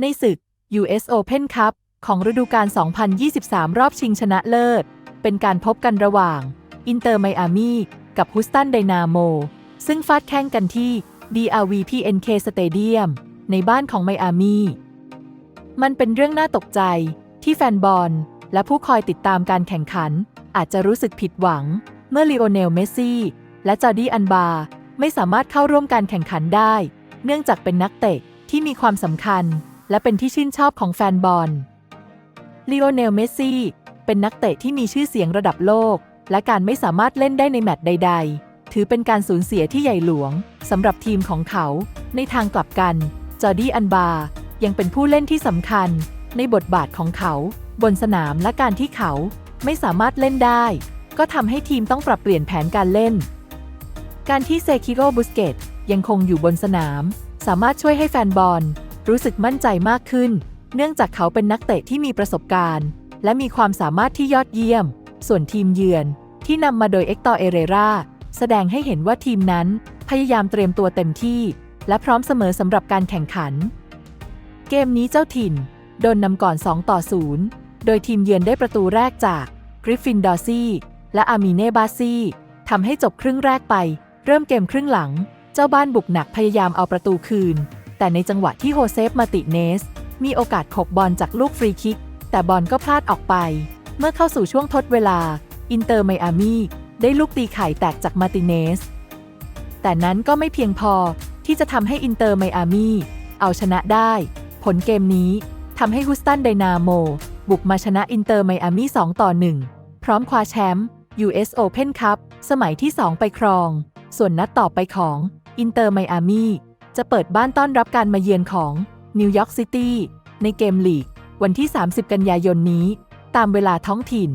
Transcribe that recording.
ในศึก US Open Cup ของฤดูกาล 2023 รอบชิงชนะเลิศ เป็นการพบกันระหว่าง อินเตอร์ไมอามีกับฮ u สตันไดนาโม ซึ่งฟาดแข่งกันที่ DRV PNK Stadium ในบ้านของไมอามี มันเป็นเรื่องน่าตกใจที่แฟนบอล และผู้คอยติดตามการแข่งขัน อาจจะรู้สึกผิดหวัง เมื่อลีโอเนล เมสซี่ และจอร์ดีอันบา ไม่สามารถเข้าร่วมการแข่งขันได้ เนื่องจากเป็นนักเตะที่มีความสำคัญ และเป็นที่ชื่นชอบของแฟนบอลลีโอเนล เมสซี่ เป็นนักเตะที่มีชื่อเสียงระดับโลก และการไม่สามารถเล่นได้ในแมตช์ใด ๆ ถือเป็นการสูญเสียที่ใหญ่หลวงสำหรับทีมของเขา ในทางกลับกัน จอร์ดี้ อันบา ยังเป็นผู้เล่นที่สำคัญ ในบทบาทของเขา บนสนามและการที่เขาไม่สามารถเล่นได้ ก็ทำให้ทีมต้องปรับเปลี่ยนแผนการเล่น การที่เซคิโรบุสเกตยังคงอยู่บนสนาม สามารถช่วยให้แฟนบอล รู้สึกมั่นใจมากขึ้น เนื่องจากเขาเป็นนักเตะที่มีประสบการณ์ และมีความสามารถที่ยอดเยี่ยม ส่วนทีมเยือนที่นำมาโดยเอ็กตอเอเรราแสดงให้เห็นว่าทีมนั้นพยายามเตรียมตัวเต็มที่ และพร้อมเสมอสำหรับการแข่งขัน เกมนี้เจ้าถิ่น โดนนำก่อน 2 ต่อ 0 โดยทีมเยือนได้ประตูแรกจากกริฟฟินดอร์ซี่และอามีเน่บาซี่ทำให้จบครึ่งแรกไป เริ่มเกมครึ่งหลัง เจ้าบ้านบุกหนักพยายามเอาประตูคืน แต่ในจังหวะที่โฮเซฟมาติเนส มีโอกาสขกบอลจากลูกฟรีคิก แต่บอลก็พลาดออกไป เมื่อเข้าสู่ช่วงทดเวลา อินเตอร์ไมอามีได้ลูกตีไข่แตกจากมาติเนส แต่นั้นก็ไม่เพียงพอที่จะทำให้อินเตอร์ไมอามีเอาชนะได้ ผลเกมนี้ทำให้ฮ u สตันไดนาโม บุกมาชนะอินเตอร์ไมอามี2ต่อ 1 พร้อมคว้าแชมป์ US Open Cup สมัยที่ 2 ไปครอง ส่วนนัดต่อไปของอินเตอร์ไมอามี จะเปิดบ้านต้อนรับการมาเยือนของนิวยอร์กซิตี้ในเกมลีก วันที่ 30 กันยายนนี้ ตามเวลาท้องถิ่น